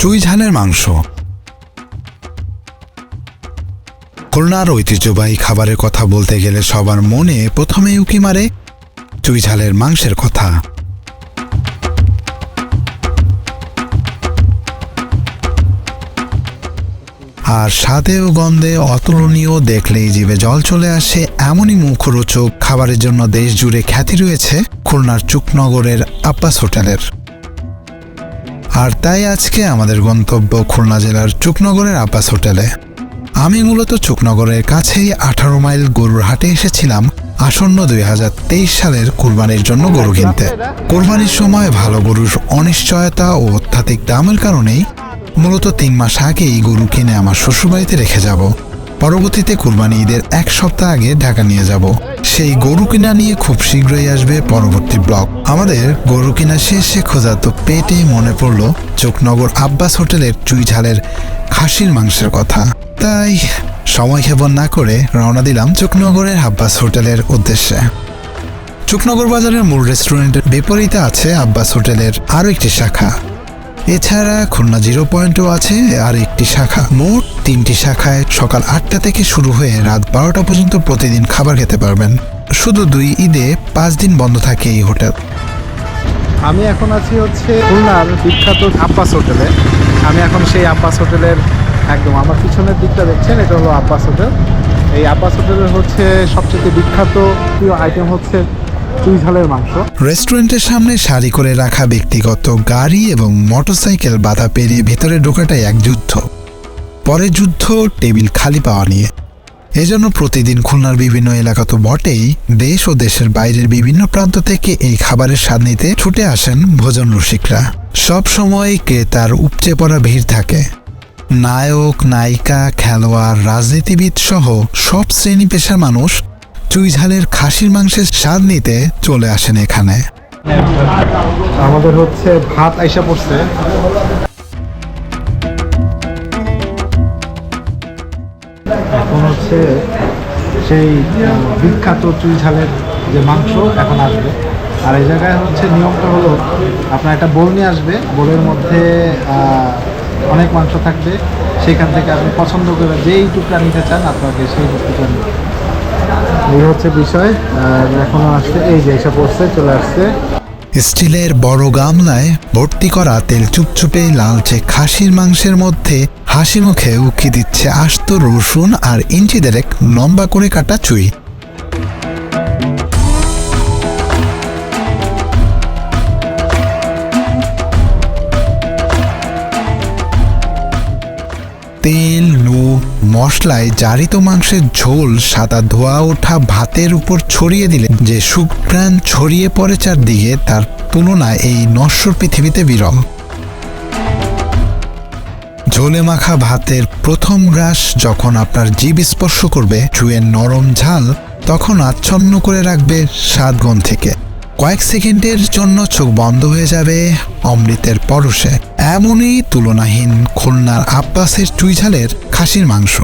চুই ঝালের মাংস। খুলনার ঐতিহ্যবাহী খাবারের কথা বলতে গেলে সবার মনে প্রথমে উকি মারে চুই ঝালের মাংসের কথা। আর স্বাদে ও গন্ধে অতুলনীয় দেখলেই জীবে জল চলে আসে এমনই মুখরোচক খাবারের জন্য দেশ জুড়ে খ্যাতি রয়েছে খুলনার চুকনগরের আব্বাস হোটেলের। আর তাই আজকে আমাদের গন্তব্য খুলনা জেলার চুকনগরের আব্বাস হোটেলে। আমি মূলত চুকনগরের কাছেই আঠারো মাইল গরুর হাটে এসেছিলাম, আসন্ন দুই হাজার তেইশ সালের কুরবানির জন্য গরু কিনতে। কোরবানির সময় ভালো গরুর অনিশ্চয়তা ও অত্যাধিক দামের কারণেই মূলত তিন মাস আগে এই গরু কিনে আমার শ্বশুরবাড়িতে রেখে যাব। পরবর্তীতে কুরবানি ঈদের এক সপ্তাহ আগে ঢাকা নিয়ে যাব। সেই গরু কিনা নিয়ে খুব শীঘ্রই আসবে পরবর্তী ব্লগ। আমাদের গরু কিনা শেষে খোঁজা তো পেটে মনে পড়ল চোখনগর আব্বাস হোটেলের চুই ঝালের খাসির মাংসের কথা। তাই সময় ক্ষেপণ না করে রওনা দিলাম চোখনগরের আব্বাস হোটেলের উদ্দেশ্যে। চুকনগর বাজারের মূল রেস্টুরেন্টের বিপরীতে আছে আব্বাস হোটেলের আরও একটি শাখা। এছাড়া খুলনা জিরো পয়েন্টও আছে, আর একটি শাখা। মোট তিনটি শাখায় সকাল আটটা থেকে শুরু হয়ে রাত বারোটা পর্যন্ত প্রতিদিন খাবার খেতে পারবেন। শুধু দুই ঈদে পাঁচ দিন বন্ধ থাকে এই হোটেল। আমি এখন আছি হচ্ছে খুলনার বিখ্যাত আব্বাস হোটেলে। আমি এখন সেই আব্বাস হোটেলের একদম আমার পিছনের দিকটা দেখছেন, এটা হলো আব্বাস হোটেল। এই আব্বাস হোটেলের হচ্ছে সবচেয়ে বিখ্যাত প্রিয় আইটেম হচ্ছে রেস্টুরেন্টের সামনে সারি করে রাখা ব্যক্তিগত গাড়ি এবং মোটরসাইকেল বাধা পেরিয়ে ভেতরে ঢোকাটাই এক যুদ্ধ। পরে যুদ্ধ টেবিল খালি পাওয়া নিয়ে। এজন্য প্রতিদিন খুলনার বিভিন্ন এলাকা তো বটেই দেশ ও দেশের বাইরের বিভিন্ন প্রান্ত থেকে এই খাবারের স্বাদ নিতে ছুটে আসেন ভোজন রসিকরা। সব সময় ক্রেতার উপচে পড়া ভিড় থাকে। নায়ক, নায়িকা, খেলোয়াড়, রাজনীতিবিদ সহ সব শ্রেণি পেশার মানুষ চুইঝালের খাসির মাংসের স্বাদ নিতে চলে আসেন এখানে। আমাদের হচ্ছে ভাত আইসা পড়ছে। এখন হচ্ছে সেই বিখ্যাত চুই ঝালের যে মাংস এখন আসবে। আর এই জায়গায় হচ্ছে নিয়মটা হলো, আপনার একটা বোল নিয়ে আসবে, বোলের মধ্যে অনেক মাংস থাকবে। সেখান থেকে আপনি পছন্দ করে যেই টুকরা নিতে চান, আপনাকে সেই টুকরা এই হচ্ছে বিষয়। আর এখনও আসছে, এই যে চলে আসছে। স্টিলের বড় গামলায় ভর্তি করা তেল চুপচুপে লালচে খাসির মাংসের মধ্যে হাসি মুখে উকি দিচ্ছে আস্ত রসুন আর ইঞ্চি দেরেক লম্বা করে কাটা চুই। তেল নুন মশলায় জারিত মাংসের ঝোল সাদা ধোয়া ওঠা ভাতের উপর ছড়িয়ে দিলে যে সুগ্রাণ ছড়িয়ে পড়ে চারদিকে, তার তুলনা এই নশ্বর পৃথিবীতে বিরল। ঝোলে মাখা ভাতের প্রথম গ্রাস যখন আপনার জীব স্পর্শ করবে চুয়ের নরম ঝাল তখন আচ্ছন্ন করে রাখবে স্বাদ গন থেকে। কয়েক সেকেন্ডের জন্য চোখ বন্ধ হয়ে যাবে অমৃতের পরশে। এমনই তুলনাহীন খুলনার আব্বাসের চুইঝালের খাসির মাংস।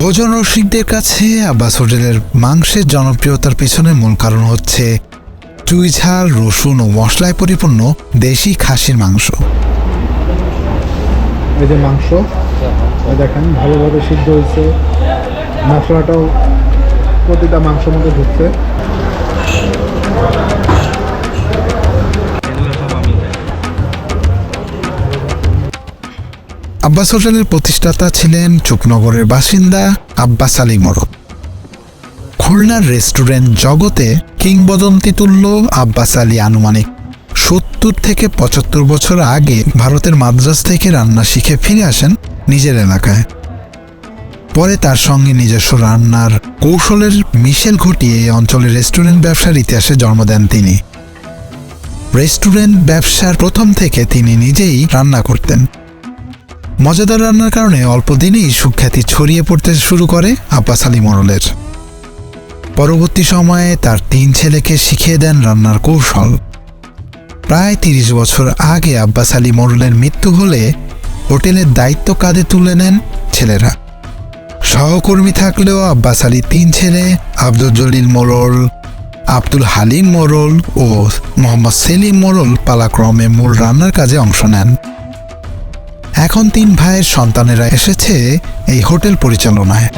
ভোজন রসিকদের কাছে আব্বাস হোটেলের মাংসের জনপ্রিয়তার পেছনে মূল কারণ হচ্ছে চুইঝাল রসুন ও মশলায় পরিপূর্ণ দেশি খাসির মাংস। যে মাংস দেখেন, ভালোভাবে সিদ্ধ হয়েছে। মশলাটাও প্রতিটা মাংসের মধ্যে ঢুকছে। আব্বাস হোটেলের প্রতিষ্ঠাতা ছিলেন চুকনগরের বাসিন্দা আব্বাস আলী মরদ। খুলনার রেস্টুরেন্ট জগতে কিংবদন্তি তুল্য আব্বাস আলী আনুমানিক সত্তর থেকে পঁচাত্তর বছর আগে ভারতের মাদ্রাস থেকে রান্না শিখে ফিরে আসেন নিজের এলাকায়। পরে তার সঙ্গে নিজস্ব রান্নার কৌশলের মিশেল ঘটিয়ে এই অঞ্চলের রেস্টুরেন্ট ব্যবসার ইতিহাসে জন্ম দেন তিনি। রেস্টুরেন্ট ব্যবসার প্রথম থেকে তিনি নিজেই রান্না করতেন। মজাদার রান্নার কারণে অল্প দিনেই সুখ্যাতি ছড়িয়ে পড়তে শুরু করে আব্বাস আলী মরলের। পরবর্তী সময়ে তার তিন ছেলেকে শিখিয়ে দেন রান্নার কৌশল। প্রায় তিরিশ বছর আগে আব্বাস আলী মরলের মৃত্যু হলে হোটেলের দায়িত্ব কাঁধে তুলে নেন ছেলেরা। সহকর্মী থাকলেও আব্বাস আলী তিন ছেলে, আব্দুল জলিল মোরল, আব্দুল হালিম মোরল ও মোহাম্মদ সেলিম মোরল পালাক্রমে মূল রান্নার কাজে অংশ নেন। এখন তিন ভাইয়ের সন্তানেরা এসেছে এই হোটেল পরিচালনায়।